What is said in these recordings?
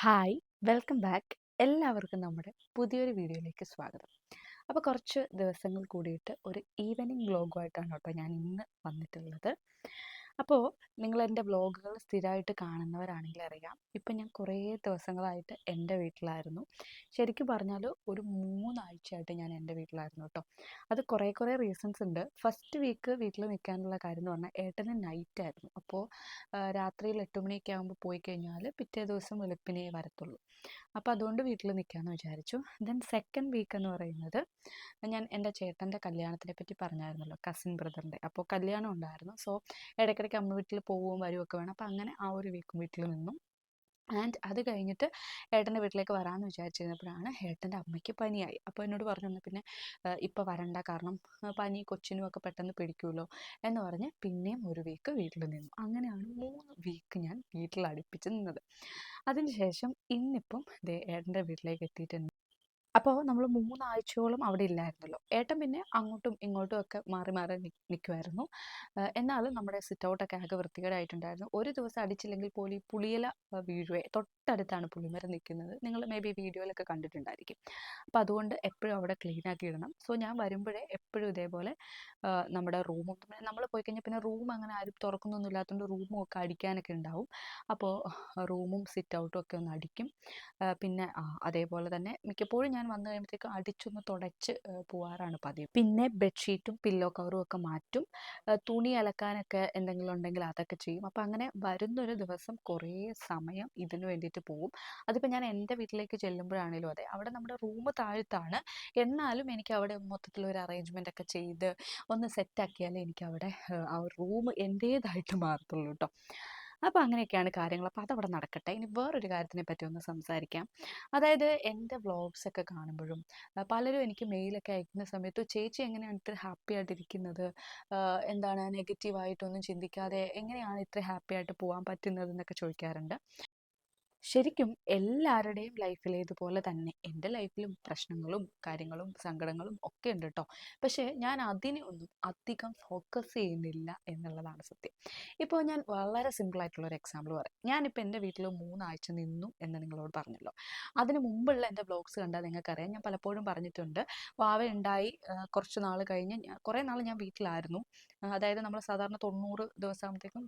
Hi welcome back. എല്ലാവർക്കും നമ്മുടെ പുതിയൊരു വീഡിയോയിലേക്ക് സ്വാഗതം. അപ്പോൾ കുറച്ച് ദിവസങ്ങൾ കൂടിയിട്ട് ഒരു ഈവനിങ് വ്ലോഗുമായിട്ടാണ് കേട്ടോ ഞാൻ ഇന്ന് വന്നിട്ടുള്ളത്. അപ്പോൾ നിങ്ങൾ എന്റെ വ്ലോഗുകൾ സ്ഥിരമായിട്ട് കാണുന്നവരാണെങ്കിൽ അറിയാം. ഇപ്പം ഞാൻ കുറേ ദിവസങ്ങളായിട്ട് എന്റെ വീട്ടിലായിരുന്നു. ശരിക്കും പറഞ്ഞാൽ ഒരു മൂന്നാഴ്ചയായിട്ട് ഞാൻ എന്റെ വീട്ടിലായിരുന്നു കേട്ടോ. അത് കുറേ കുറേ റീസൺസ് ഉണ്ട്. ഫസ്റ്റ് വീക്ക് വീട്ടിൽ നിൽക്കാനുള്ള കാര്യം എന്ന് പറഞ്ഞാൽ ഏട്ടന് നൈറ്റ് ആയിരുന്നു. അപ്പോൾ രാത്രിയിൽ എട്ട് മണിയൊക്കെ ആകുമ്പോൾ പോയി കഴിഞ്ഞാൽ പിറ്റേ ദിവസം വെളുപ്പിനേ വരത്തുള്ളൂ. അപ്പോൾ അതുകൊണ്ട് വീട്ടിൽ നിൽക്കാമെന്ന് വിചാരിച്ചു. ദെൻ സെക്കൻഡ് വീക്ക് എന്ന് പറയുന്നത് ഞാൻ എന്റെ ചേട്ടന്റെ കല്യാണത്തിനെ പറ്റി പറഞ്ഞായിരുന്നല്ലോ കസിൻ ബ്രദറിന്റെ അപ്പോൾ കല്യാണം ഉണ്ടായിരുന്നു. സോ ഇടയ്ക്കിടയ്ക്ക് അമ്മ വീട്ടിൽ പോവുകയും വരികയൊക്കെ വേണം. അപ്പോൾ അങ്ങനെ ആ ഒരു വീക്കും വീട്ടിൽ നിന്നു. ആൻഡ് അത് കഴിഞ്ഞിട്ട് ഏട്ടന്റെ വീട്ടിലേക്ക് വരാമെന്ന് വിചാരിച്ചിരുന്നപ്പോഴാണ് ഏട്ടന്റെ അമ്മയ്ക്ക് പനിയായി. അപ്പോൾ എന്നോട് പറഞ്ഞു "എന്നാ പിന്നെ ഇപ്പോൾ വരണ്ട. കാരണം പനി കൊച്ചിനും ഒക്കെ പെട്ടെന്ന് പിടിക്കുമല്ലോ എന്ന് പറഞ്ഞ് പിന്നെയും ഒരു വീക്ക് വീട്ടിൽ നിന്നു. അങ്ങനെയാണ് മൂന്ന് വീക്ക് ഞാൻ വീട്ടിൽ അടുപ്പിച്ച് നിന്നത്. അതിനുശേഷം ഇന്നിപ്പം ദേ ഏട്ടന്റെ വീട്ടിലേക്ക് എത്തിയിട്ടുണ്ട്. അപ്പോൾ നമ്മൾ മൂന്നാഴ്ചയോളം അവിടെ ഇല്ലായിരുന്നല്ലോ. ഏട്ടൻ പിന്നെ അങ്ങോട്ടും ഇങ്ങോട്ടും ഒക്കെ മാറി മാറി നിൽക്കുമായിരുന്നു എന്നാലും നമ്മുടെ സിറ്റ് ഔട്ടൊക്കെ ആകെ വൃത്തികേടായിട്ടുണ്ടായിരുന്നു. ഒരു ദിവസം അടിച്ചില്ലെങ്കിൽ പോലും ഈ പുളിയില വീഴുവേ. വീഴുവേ തൊട്ടടുത്താണ് പുളിമരം നിൽക്കുന്നത് നിങ്ങൾ മേ ബി വീഡിയോയിലൊക്കെ കണ്ടിട്ടുണ്ടായിരിക്കും. അപ്പോൾ അതുകൊണ്ട് എപ്പോഴും അവിടെ ക്ലീൻ ആക്കി ഇടണം. സോ ഞാൻ വരുമ്പോഴേ എപ്പോഴും ഇതേപോലെ നമ്മുടെ റൂമും നമ്മൾ പോയി കഴിഞ്ഞാൽ പിന്നെ റൂം അങ്ങനെ ആരും തുറക്കുന്നൊന്നും ഇല്ലാത്തതുകൊണ്ട് റൂമും ഒക്കെ അടിക്കാനൊക്കെ ഉണ്ടാവും അപ്പോൾ റൂമും സിറ്റ് ഔട്ടും ഒക്കെ ഒന്ന് അടിക്കും. പിന്നെ അതേപോലെ തന്നെ മിക്കപ്പോഴും ഞാൻ വന്നു കഴിയുമ്പോഴത്തേക്കും അടിച്ചൊന്ന് തുടച്ച് പോവാറാണ് പതിവ്. പിന്നെ ബെഡ്ഷീറ്റും പില്ലോ കവറും ഒക്കെ മാറ്റും. തുണി അലക്കാനൊക്കെ എന്തെങ്കിലും ഉണ്ടെങ്കിൽ അതൊക്കെ ചെയ്യും. അപ്പോൾ അങ്ങനെ വരുന്നൊരു ദിവസം കുറേ സമയം ഇതിനു വേണ്ടിയിട്ട് പോകും അതിപ്പോൾ ഞാൻ എന്റെ വീട്ടിലേക്ക് ചെല്ലുമ്പോഴാണേലും അതെ അവിടെ നമ്മുടെ റൂം താഴത്താണ്. എന്നാലും എനിക്ക് അവിടെ മൊത്തത്തിൽ ഒരു അറേഞ്ച്മെന്റ് ഒക്കെ ചെയ്ത് ഒന്ന് സെറ്റാക്കിയാലേ എനിക്ക് അവിടെ ആ റൂം എന്റേതായിട്ട് മാറത്തുള്ളൂ കേട്ടോ അപ്പോൾ അങ്ങനെയൊക്കെയാണ് കാര്യങ്ങൾ അപ്പോൾ അതവിടെ നടക്കട്ടെ. ഇനി വേറൊരു കാര്യത്തിനെ പറ്റി ഒന്ന് സംസാരിക്കാം. അതായത് എന്റെ വ്ളോഗ്സ് ഒക്കെ കാണുമ്പോഴും പലരും എനിക്ക് മെയിലൊക്കെ അയക്കുന്ന സമയത്ത് ചേച്ചി എങ്ങനെയാണ് ഇത്ര ഹാപ്പി ആയിട്ടിരിക്കുന്നത്? എന്താണ് നെഗറ്റീവായിട്ടൊന്നും ചിന്തിക്കാതെ എങ്ങനെയാണ് ഇത്ര ഹാപ്പി ആയിട്ട് പോകാൻ പറ്റുന്നത്? എന്നൊക്കെ ചോദിക്കാറുണ്ട്. ശരിക്കും എല്ലാവരുടെയും ലൈഫിൽ ഇതുപോലെ തന്നെ. എന്റെ ലൈഫിലും പ്രശ്നങ്ങളും കാര്യങ്ങളും സങ്കടങ്ങളും ഒക്കെ ഉണ്ട് കേട്ടോ പക്ഷേ ഞാൻ അതിനെ ഒന്നും അധികം ഫോക്കസ് ചെയ്യുന്നില്ല എന്നുള്ളതാണ് സത്യം. ഇപ്പോൾ ഞാൻ വളരെ സിമ്പിൾ ആയിട്ടുള്ള ഒരു എക്സാമ്പിൾ പറയാം. ഞാനിപ്പോൾ എന്റെ വീട്ടിൽ മൂന്നാഴ്ച നിന്നു എന്ന് നിങ്ങളോട് പറഞ്ഞല്ലോ. അതിന് മുമ്പുള്ള എന്റെ ബ്ലോഗ്സ് കണ്ടാൽ നിങ്ങൾക്കറിയാം. ഞാൻ പലപ്പോഴും പറഞ്ഞിട്ടുണ്ട് വാവ ഉണ്ടായി കുറച്ച് നാൾ കഴിഞ്ഞ് കുറേ നാൾ ഞാൻ വീട്ടിലായിരുന്നു. അതായത് നമ്മൾ സാധാരണ തൊണ്ണൂറ് ദിവസമാകുമ്പോഴത്തേക്കും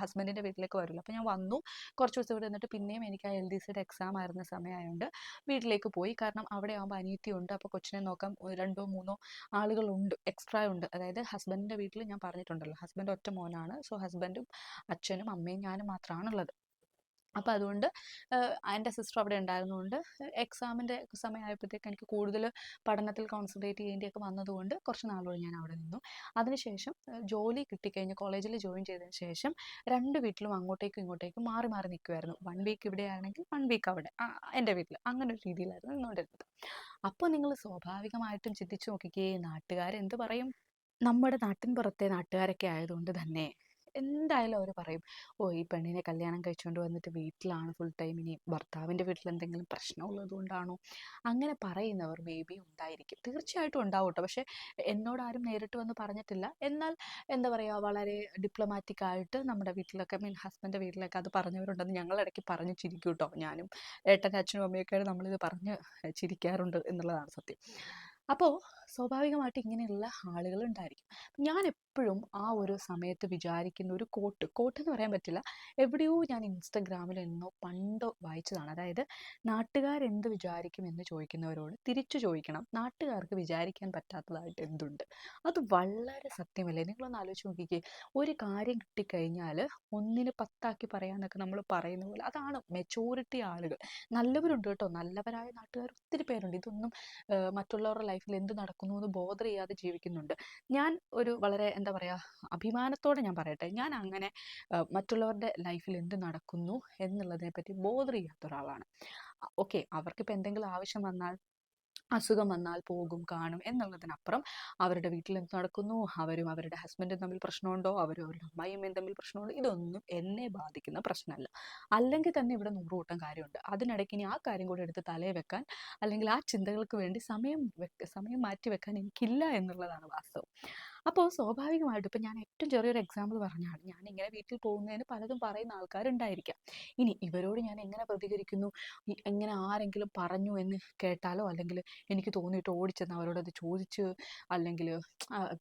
ഹസ്ബൻഡിന്റെ വീട്ടിലേക്ക് വരുമല്ലോ അപ്പോൾ ഞാൻ വന്നു. കുറച്ച് ദിവസം ഇവിടെ നിന്നിട്ട് പിന്നെയും എനിക്ക് ആ എൽ ഡി സിയുടെ എക്സാം ആയിരുന്ന സമയമായതുകൊണ്ട് വീട്ടിലേക്ക് പോയി. കാരണം അവിടെ ആകുമ്പോൾ അനിയത്തിയുണ്ട് അപ്പോൾ കൊച്ചിനെ നോക്കാൻ രണ്ടോ മൂന്നോ ആളുകളുണ്ട്. എക്സ്ട്രാ ഉണ്ട്. അതായത് ഹസ്ബൻഡിന്റെ വീട്ടിൽ ഞാൻ പറഞ്ഞിട്ടുണ്ടല്ലോ. ഹസ്ബൻഡ് ഒറ്റ മോനാണ്. സോ ഹസ്ബൻഡും അച്ഛനും അമ്മയും ഞാനും മാത്രമാണുള്ളത് അപ്പോൾ അതുകൊണ്ട് എന്റെ സിസ്റ്റർ അവിടെ ഉണ്ടായിരുന്നതുകൊണ്ട് എക്സാമിന്റെ സമയമായപ്പോഴത്തേക്ക് എനിക്ക് കൂടുതൽ പഠനത്തിൽ കോൺസെൻട്രേറ്റ് ചെയ്യേണ്ടിയൊക്കെ വന്നതുകൊണ്ട് കുറച്ച് നാളുകൾ ഞാൻ അവിടെ നിന്നു. അതിനുശേഷം ജോലി കിട്ടിക്കഴിഞ്ഞ് കോളേജിൽ ജോയിൻ ചെയ്തതിന് ശേഷം രണ്ട് വീട്ടിലും അങ്ങോട്ടേക്കും ഇങ്ങോട്ടേക്കും മാറി മാറി നിൽക്കുമായിരുന്നു വൺ വീക്ക് ഇവിടെ ആണെങ്കിൽ വൺ വീക്ക് അവിടെ എന്റെ വീട്ടിൽ അങ്ങനെ ഒരു രീതിയിലായിരുന്നു നിന്നുകൊണ്ടിരുന്നത് അപ്പോൾ നിങ്ങൾ സ്വാഭാവികമായിട്ടും ചിന്തിച്ചു നോക്കിക്കേ നാട്ടുകാരെന്ത് പറയും? നമ്മുടെ നാട്ടിൻ പുറത്തെ നാട്ടുകാരൊക്കെ ആയതുകൊണ്ട് തന്നെ എന്തായാലും അവർ പറയും ഓ ഈ പെണ്ണിനെ കല്യാണം കഴിച്ചുകൊണ്ട് വന്നിട്ട് വീട്ടിലാണ് ഫുൾ ടൈം ഇനി ഭർത്താവിന്റെ വീട്ടിൽ എന്തെങ്കിലും പ്രശ്നമുള്ളത് കൊണ്ടാണോ? അങ്ങനെ പറയുന്നവർ മേ ബി ഉണ്ടായിരിക്കും. തീർച്ചയായിട്ടും ഉണ്ടാവും കേട്ടോ പക്ഷേ എന്നോട് ആരും നേരിട്ട് വന്ന് പറഞ്ഞിട്ടില്ല. എന്നാൽ എന്താ പറയുക വളരെ ഡിപ്ലോമാറ്റിക് ആയിട്ട് നമ്മുടെ വീട്ടിലൊക്കെ മീൻ ഹസ്ബൻഡിന്റെ വീട്ടിലൊക്കെ അത് പറഞ്ഞവരുണ്ടെന്ന് ഞങ്ങൾ ഇടയ്ക്ക് പറഞ്ഞ് ചിരിക്കും കേട്ടോ ഞാനും ഏട്ടന്റെ അച്ഛനും അമ്മയൊക്കെയാണ് നമ്മളിത് പറഞ്ഞ് ചിരിക്കാറുണ്ട് എന്നുള്ളതാണ് സത്യം. അപ്പോൾ സ്വാഭാവികമായിട്ട് ഇങ്ങനെയുള്ള ആളുകൾ ഉണ്ടായിരിക്കും. ഞാൻ എപ്പോഴും ആ ഒരു സമയത്ത് വിചാരിക്കുന്ന ഒരു കോട്ട് കോട്ട് എന്ന് പറയാൻ പറ്റില്ല. എവിടെയോ ഞാൻ ഇൻസ്റ്റഗ്രാമിൽ എന്നോ പണ്ടോ വായിച്ചതാണ്. അതായത് നാട്ടുകാരെന്ത് വിചാരിക്കും എന്ന് ചോദിക്കുന്നവരോട് തിരിച്ചു ചോദിക്കണം. നാട്ടുകാർക്ക് വിചാരിക്കാൻ പറ്റാത്തതായിട്ട് എന്തുണ്ട്? അത് വളരെ സത്യമല്ലേ? നിങ്ങളൊന്ന് ആലോചിച്ച് നോക്കിക്കേ. ഒരു കാര്യം കിട്ടിക്കഴിഞ്ഞാൽ ഒന്നിന് പത്താക്കി പറയാന്നൊക്കെ നമ്മൾ പറയുന്ന പോലെ അതാണ് മെച്ചോറിറ്റി ആളുകൾ. നല്ലവരുണ്ട് കേട്ടോ. നല്ലവരായ നാട്ടുകാർ ഒത്തിരി പേരുണ്ട്. ഇതൊന്നും മറ്റുള്ളവരുടെ ലൈഫിൽ എന്ത് നടക്കുന്നു എന്ന് ബോധർ ചെയ്യാതെ ജീവിക്കുന്നുണ്ട്. ഞാൻ ഒരു വളരെ എന്താ പറയുക അഭിമാനത്തോടെ ഞാൻ പറയട്ടെ ഞാൻ അങ്ങനെ മറ്റുള്ളവരുടെ ലൈഫിൽ എന്ത് നടക്കുന്നു എന്നുള്ളതിനെ പറ്റി ബോധർ ചെയ്യാത്ത ഒരാളാണ്. ഓക്കെ അവർക്കിപ്പോൾ എന്തെങ്കിലും ആവശ്യം വന്നാൽ അസുഖം വന്നാൽ പോകും കാണും എന്നുള്ളതിനപ്പുറം അവരുടെ വീട്ടിൽ എന്ത് നടക്കുന്നു? അവരും അവരുടെ ഹസ്ബൻഡും തമ്മിൽ പ്രശ്നമുണ്ടോ? അവരും അവരുടെ അമ്മായിയമ്മയും തമ്മിൽ പ്രശ്നമുണ്ടോ? ഇതൊന്നും എന്നെ ബാധിക്കുന്ന പ്രശ്നമല്ല. അല്ലെങ്കിൽ തന്നെ ഇവിടെ നൂറ് കൂട്ടം കാര്യമുണ്ട്. അതിനിടയ്ക്ക് ഇനി ആ കാര്യം കൂടി എടുത്ത് തലയിൽ വെക്കാൻ അല്ലെങ്കിൽ ആ ചിന്തകൾക്ക് വേണ്ടി സമയം സമയം മാറ്റി വെക്കാൻ എനിക്കില്ല എന്നുള്ളതാണ് വാസ്തവം. അപ്പോൾ സ്വാഭാവികമായിട്ടും ഇപ്പം ഞാൻ ഏറ്റവും ചെറിയൊരു എക്സാമ്പിൾ പറഞ്ഞാണ്. ഞാൻ ഇങ്ങനെ വീട്ടിൽ പോകുന്നതിന് പലതും പറയുന്ന ആൾക്കാരുണ്ടായിരിക്കാം. ഇനി ഇവരോട് ഞാൻ എങ്ങനെ പ്രതികരിക്കുന്നു? എങ്ങനെ ആരെങ്കിലും പറഞ്ഞു എന്ന് കേട്ടാലോ? അല്ലെങ്കിൽ എനിക്ക് തോന്നിയിട്ട് ഓടിച്ചെന്ന് അവരോടത് ചോദിച്ച് അല്ലെങ്കിൽ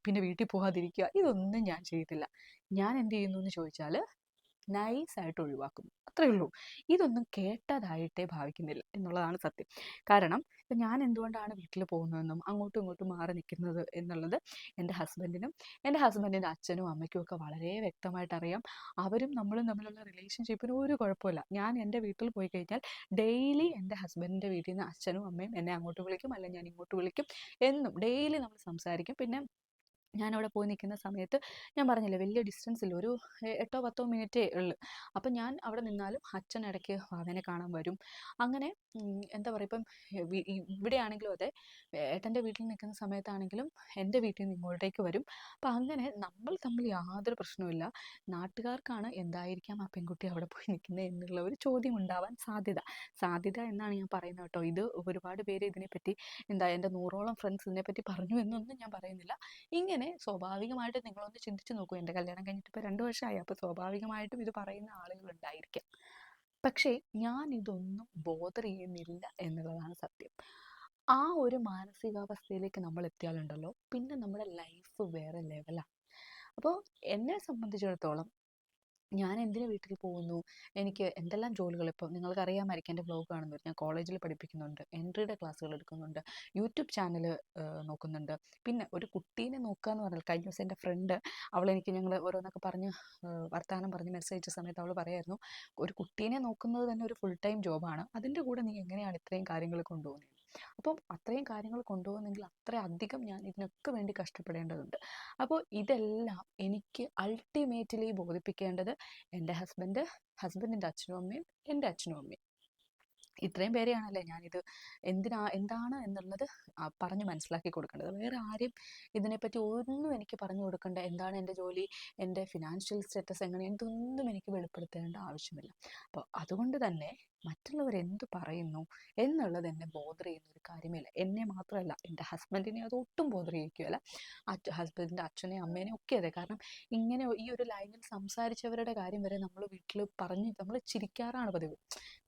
പിന്നെ വീട്ടിൽ പോകാതിരിക്കുക? ഇതൊന്നും ഞാൻ ചെയ്തില്ല. ഞാൻ എന്ത് ചെയ്യുന്നു എന്ന് ചോദിച്ചാൽ നൈസായിട്ട് ഒഴിവാക്കുന്നു. അത്രയേ ഉള്ളൂ. ഇതൊന്നും കേട്ടതായിട്ടേ ഭാവിക്കുന്നില്ല എന്നുള്ളതാണ് സത്യം. കാരണം ഇപ്പം ഞാൻ എന്തുകൊണ്ടാണ് വീട്ടിൽ പോകുന്നതെന്നും അങ്ങോട്ടും ഇങ്ങോട്ടും മാറി നിൽക്കുന്നത് എന്നുള്ളത് എന്റെ ഹസ്ബൻഡിനും എന്റെ ഹസ്ബൻഡിന്റെ അച്ഛനും അമ്മയ്ക്കും ഒക്കെ വളരെ വ്യക്തമായിട്ട് അറിയാം. അവരും നമ്മളും തമ്മിലുള്ള റിലേഷൻഷിപ്പിന് ഒരു കുഴപ്പമില്ല. ഞാൻ എന്റെ വീട്ടിൽ പോയി കഴിഞ്ഞാൽ ഡെയിലി എന്റെ ഹസ്ബൻഡിന്റെ വീട്ടിൽ നിന്ന് അച്ഛനും അമ്മയും എന്നെ അങ്ങോട്ട് വിളിക്കും അല്ലെങ്കിൽ ഞാൻ ഇങ്ങോട്ട് വിളിക്കും എന്നും ഡെയിലി നമ്മൾ സംസാരിക്കും. പിന്നെ ഞാനവിടെ പോയി നിൽക്കുന്ന സമയത്ത് ഞാൻ പറഞ്ഞില്ലേ വലിയ ഡിസ്റ്റൻസ് ഇല്ല. ഒരു എട്ടോ പത്തോ മിനിറ്റേ ഉള്ളൂ. അപ്പം ഞാൻ അവിടെ നിന്നാലും അച്ഛൻ ഇടയ്ക്ക് അവനെ കാണാൻ വരും. അങ്ങനെ എന്താ പറയുക ഇപ്പം ഇവിടെയാണെങ്കിലും അതെ ഏട്ടന്റെ വീട്ടിൽ നിൽക്കുന്ന സമയത്താണെങ്കിലും എന്റെ വീട്ടിൽ നിന്ന് ഇങ്ങോട്ടേക്ക് വരും. അപ്പം അങ്ങനെ നമ്മൾ തമ്മിൽ യാതൊരു പ്രശ്നവുമില്ല നാട്ടുകാർക്കാണ് എന്തായിരിക്കാം ആ പെൺകുട്ടി അവിടെ പോയി നിൽക്കുന്നത് എന്നുള്ള ഒരു ചോദ്യം ഉണ്ടാവാൻ സാധ്യത. സാധ്യത എന്നാണ് ഞാൻ പറയുന്നത് കേട്ടോ. ഇത് ഒരുപാട് പേര് ഇതിനെപ്പറ്റി എന്താ എന്റെ നൂറോളം ഫ്രണ്ട്സ് ഇതിനെപ്പറ്റി പറഞ്ഞു എന്നൊന്നും ഞാൻ പറയുന്നില്ല. ഇങ്ങനെ അങ്ങനെ സ്വാഭാവികമായിട്ട് നിങ്ങളൊന്ന് ചിന്തിച്ചു നോക്കൂ. എന്റെ കല്യാണം കഴിഞ്ഞിട്ട് ഇപ്പോൾ രണ്ട് വർഷമായി. അപ്പോൾ സ്വാഭാവികമായിട്ടും ഇത് പറയുന്ന ആളുകൾ ഉണ്ടായിരിക്കാം പക്ഷേ ഞാൻ ഇതൊന്നും ബോധർ ചെയ്യുന്നില്ല എന്നുള്ളതാണ് സത്യം. ആ ഒരു മാനസികാവസ്ഥയിലേക്ക് നമ്മൾ എത്തിയാലുണ്ടല്ലോ. പിന്നെ നമ്മുടെ ലൈഫ് വേറെ ലെവലാണ് അപ്പോൾ എന്നെ സംബന്ധിച്ചിടത്തോളം ഞാൻ എന്തിനു വീട്ടിൽ പോകുന്നു? എനിക്ക് എന്തെല്ലാം ജോലികൾ ഇപ്പോൾ നിങ്ങൾക്ക് അറിയാമായിരിക്കും എന്റെ വ്ലോഗ് കാണുന്നവർ ഞാൻ കോളേജിൽ പഠിപ്പിക്കുന്നുണ്ട്. എൻട്രിയുടെ ക്ലാസ്സുകൾ എടുക്കുന്നുണ്ട്. യൂട്യൂബ് ചാനൽ നോക്കുന്നുണ്ട്. പിന്നെ ഒരു കുട്ടീനെ നോക്കുക എന്ന് പറഞ്ഞാൽ കഴിഞ്ഞ ദിവസം എന്റെ ഫ്രണ്ട് അവൾ എനിക്ക് ഞങ്ങൾ ഓരോന്നൊക്കെ പറഞ്ഞ് വർത്തമാനം പറഞ്ഞ് മെസ്സേജ് അയച്ച സമയത്ത് അവൾ പറയായിരുന്നു ഒരു കുട്ടീനെ നോക്കുന്നത് തന്നെ ഒരു ഫുൾ ടൈം ജോബാണ് അതിന്റെ കൂടെ നീ എങ്ങനെയാണ് ഇത്രയും കാര്യങ്ങൾ കൊണ്ടുപോകുന്നത്? അപ്പം അത്രയും കാര്യങ്ങൾ കൊണ്ടുപോകുന്നെങ്കിൽ അത്രയധികം ഞാൻ ഇതിനൊക്കെ വേണ്ടി കഷ്ടപ്പെടേണ്ടതുണ്ട്. അപ്പോൾ ഇതെല്ലാം എനിക്ക് അൾട്ടിമേറ്റ്ലി ബോധിപ്പിക്കേണ്ടത് എന്റെ ഹസ്ബൻഡ് ഹസ്ബൻഡിന്റെ അച്ഛനും അമ്മയും എന്റെ അച്ഛനും അമ്മയും ഇത്രയും പേരെയാണല്ലേ ഞാനിത് എന്തിനാ എന്താണ് എന്നുള്ളത് പറഞ്ഞു മനസ്സിലാക്കി കൊടുക്കേണ്ടത്. വേറെ ആരും ഇതിനെപ്പറ്റി ഒന്നും എനിക്ക് പറഞ്ഞു കൊടുക്കേണ്ട എന്താണ് എന്റെ ജോലി എന്റെ ഫിനാൻഷ്യൽ സ്റ്റേറ്റസ് എങ്ങനെ എന്തൊന്നും എനിക്ക് വെളിപ്പെടുത്തേണ്ട ആവശ്യമില്ല. അപ്പോൾ അതുകൊണ്ട് തന്നെ മറ്റുള്ളവർ എന്ത് പറയുന്നു എന്നുള്ളത് എന്നെ ബോധർ ചെയ്യുന്ന ഒരു കാര്യമില്ല എന്നെ മാത്രമല്ല എന്റെ ഹസ്ബൻഡിനെ അത് ഒട്ടും ബോധർ ചെയ്യിക്കുകയല്ല. അച്ഛ ഹസ്ബൻഡിന്റെ അച്ഛനെ അമ്മേനെ ഒക്കെ അതെ. കാരണം ഇങ്ങനെ ഈ ഒരു ലൈനിൽ സംസാരിച്ചവരുടെ കാര്യം വരെ നമ്മൾ വീട്ടിൽ പറഞ്ഞ് നമ്മൾ ചിരിക്കാറാണ് പതിവ്.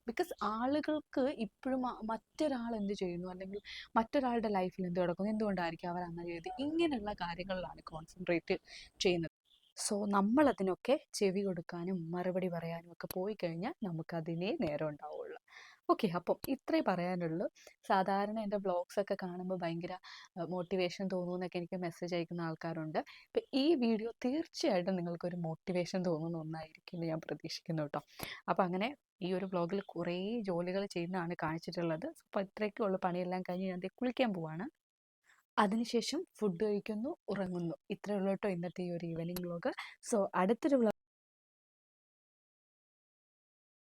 ബിക്കോസ് ആളുകൾക്ക് ഇപ്പോഴും മറ്റൊരാൾ എന്ത് ചെയ്യുന്നു? അല്ലെങ്കിൽ മറ്റൊരാളുടെ ലൈഫിൽ എന്ത് നടക്കുന്നു എന്തുകൊണ്ടായിരിക്കും അവർ അങ്ങനെ ചെയ്ത്? ഇങ്ങനെയുള്ള കാര്യങ്ങളിലാണ് കോൺസെൻട്രേറ്റ് ചെയ്യുന്നത്. സോ നമ്മളതിനൊക്കെ ചെവി കൊടുക്കാനും മറുപടി പറയാനും ഒക്കെ പോയി കഴിഞ്ഞാൽ നമുക്കതിനേ നേരം ഉണ്ടാവുള്ളൂ. ഓക്കെ. അപ്പം ഇത്രേ പറയാനുള്ളൂ. സാധാരണ എന്റെ ബ്ലോഗ്സ് ഒക്കെ കാണുമ്പോൾ ഭയങ്കര മോട്ടിവേഷൻ തോന്നുമെന്നൊക്കെ എനിക്ക് മെസ്സേജ് അയക്കുന്ന ആൾക്കാരുണ്ട്. ഇപ്പം ഈ വീഡിയോ തീർച്ചയായിട്ടും നിങ്ങൾക്കൊരു മോട്ടിവേഷൻ തോന്നുന്ന ഒന്നായിരിക്കും എന്ന് ഞാൻ പ്രതീക്ഷിക്കുന്നു കേട്ടോ. അപ്പം അങ്ങനെ ഈ ഒരു വ്ലോഗിൽ കുറേ ജോലികൾ ചെയ്യുന്നതാണ് കാണിച്ചിട്ടുള്ളത്. അപ്പോൾ ഇത്രയൊക്കെയുള്ള പണിയെല്ലാം കഴിഞ്ഞ് ഞാൻ കുളിക്കാൻ പോവാണ്. അതിനുശേഷം ഫുഡ് കഴിക്കുന്നു ഉറങ്ങുന്നു. ഇത്രയേ ഉള്ളൂ കേട്ടോ ഇന്നത്തെ ഈ ഒരു ഈവനിങ് വ്ലോഗ് സോ അടുത്തൊരു